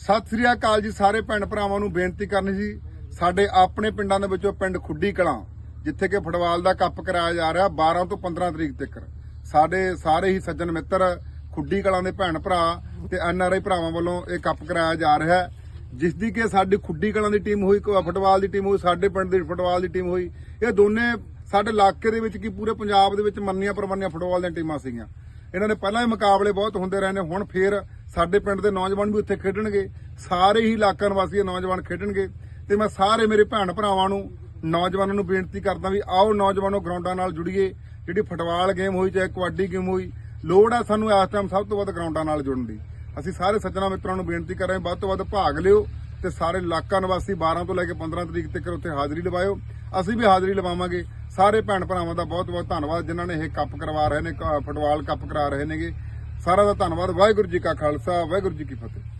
ਸਤਿ ਸ੍ਰੀ ਅਕਾਲ ਜੀ ਸਾਰੇ ਭੈਣ ਭਰਾਵਾਂ ਨੂੰ ਬੇਨਤੀ ਕਰਨੀ ਸੀ। ਸਾਡੇ ਆਪਣੇ ਪਿੰਡਾਂ ਦੇ ਵਿੱਚੋਂ ਪਿੰਡ ਖੁੱਡੀ ਕਲਾਂ, ਜਿੱਥੇ ਕਿ ਫੁੱਟਬਾਲ ਦਾ ਕੱਪ ਕਰਾਇਆ ਜਾ ਰਿਹਾ 12 ਤੋਂ 15 ਤਰੀਕ ਤੱਕ। ਸਾਡੇ ਸਾਰੇ ਹੀ ਸੱਜਣ ਮਿੱਤਰ, ਖੁੱਡੀ ਕਲਾਂ ਦੇ ਭੈਣ ਭਰਾ ਤੇ ਆਈ ਭਰਾਵਾਂ ਵੱਲੋਂ ਇਹ ਕੱਪ ਕਰਾਇਆ ਜਾ ਰਿਹਾ ਜਿਸ ਦੀ ਕਿ ਸਾਡੀ ਖੁੱਡੀ ਕਲਾਂ ਦੀ ਟੀਮ ਹੋਈ ਫੁੱਟਬਾਲ ਦੀ ਟੀਮ ਹੋਈ, ਸਾਡੇ ਪਿੰਡ ਦੀ ਫੁੱਟਬਾਲ ਦੀ ਟੀਮ ਹੋਈ। ਇਹ ਦੋਨੇ ਸਾਡੇ ਇਲਾਕੇ ਦੇ ਵਿੱਚ ਕੀ ਪੂਰੇ ਪੰਜਾਬ ਦੇ ਵਿੱਚ ਮੰਨੀਆਂ ਪਰਮੰਨੀਆਂ ਫੁੱਟਬਾਲ ਦੀਆਂ ਟੀਮਾਂ ਸੀਗੀਆਂ। ਇਹਨਾਂ ਦੇ ਪਹਿਲਾਂ ਹੀ ਮੁਕਾਬਲੇ ਬਹੁਤ ਹੁੰਦੇ ਰਹੇ ਨੇ, ਹੁਣ ਫੇਰ ਸਾਡੇ ਪਿੰਡ ਦੇ ਨੌਜਵਾਨ ਵੀ ਉੱਥੇ ਖੇਡਣਗੇ। ਸਾਰੇ ਹੀ ਇਲਾਕਾ ਨਿਵਾਸੀ ਨੌਜਵਾਨ ਖੇਡਣਗੇ। ਤੇ ਮੈਂ ਸਾਰੇ ਮੇਰੇ ਭੈਣ ਭਰਾਵਾਂ ਨੂੰ, ਨੌਜਵਾਨਾਂ ਨੂੰ ਬੇਨਤੀ ਕਰਦਾ ਵੀ ਆਓ ਨੌਜਵਾਨੋ ਗਰਾਊਂਡਾਂ ਨਾਲ ਜੁੜੀਏ। ਜਿਹੜੀ ਫੁੱਟਬਾਲ ਗੇਮ ਹੋਈ, ਚਾਹੇ ਕਬੱਡੀ ਗੇਮ ਹੋਈ, ਲੋੜ ਆ ਸਾਨੂੰ ਇਸ ਟਾਈਮ ਸਭ ਤੋਂ ਵੱਧ ਗਰਾਊਂਡਾਂ ਨਾਲ ਜੁੜਨ ਦੀ। ਅਸੀਂ ਸਾਰੇ ਸੱਜਣਾ ਮਿੱਤਰਾਂ ਨੂੰ ਬੇਨਤੀ ਕਰ ਰਹੇ ਹਾਂ, ਵੱਧ ਤੋਂ ਵੱਧ ਭਾਗ ਲਿਓ ਤੇ ਸਾਰੇ ਇਲਾਕਾ ਨਿਵਾਸੀ 12 ਤੋਂ ਲੈ ਕੇ 15 ਤਰੀਕ ਤੱਕ ਉੱਥੇ ਹਾਜ਼ਰੀ ਲਵਾਇਓ। ਅਸੀਂ ਵੀ ਹਾਜ਼ਰੀ ਲਵਾਵਾਂਗੇ। ਸਾਰੇ ਭੈਣ ਭਰਾਵਾਂ ਦਾ ਬਹੁਤ ਬਹੁਤ ਧੰਨਵਾਦ, ਜਿਨ੍ਹਾਂ ਨੇ ਇਹ ਕੱਪ ਕਰਵਾ ਰਹੇ ਨੇ, ਕ- ਫੁੱਟਬਾਲ ਕੱਪ ਕਰਾ ਰਹੇ ਨੇਗੇ। ਸਾਰਾ ਦਾ ਧੰਨਵਾਦ। ਵਾਹਿਗੁਰੂ ਜੀ ਕਾ ਖਾਲਸਾ ਵਾਹਿਗੁਰੂ ਜੀ ਕੀ ਫਤਿਹ।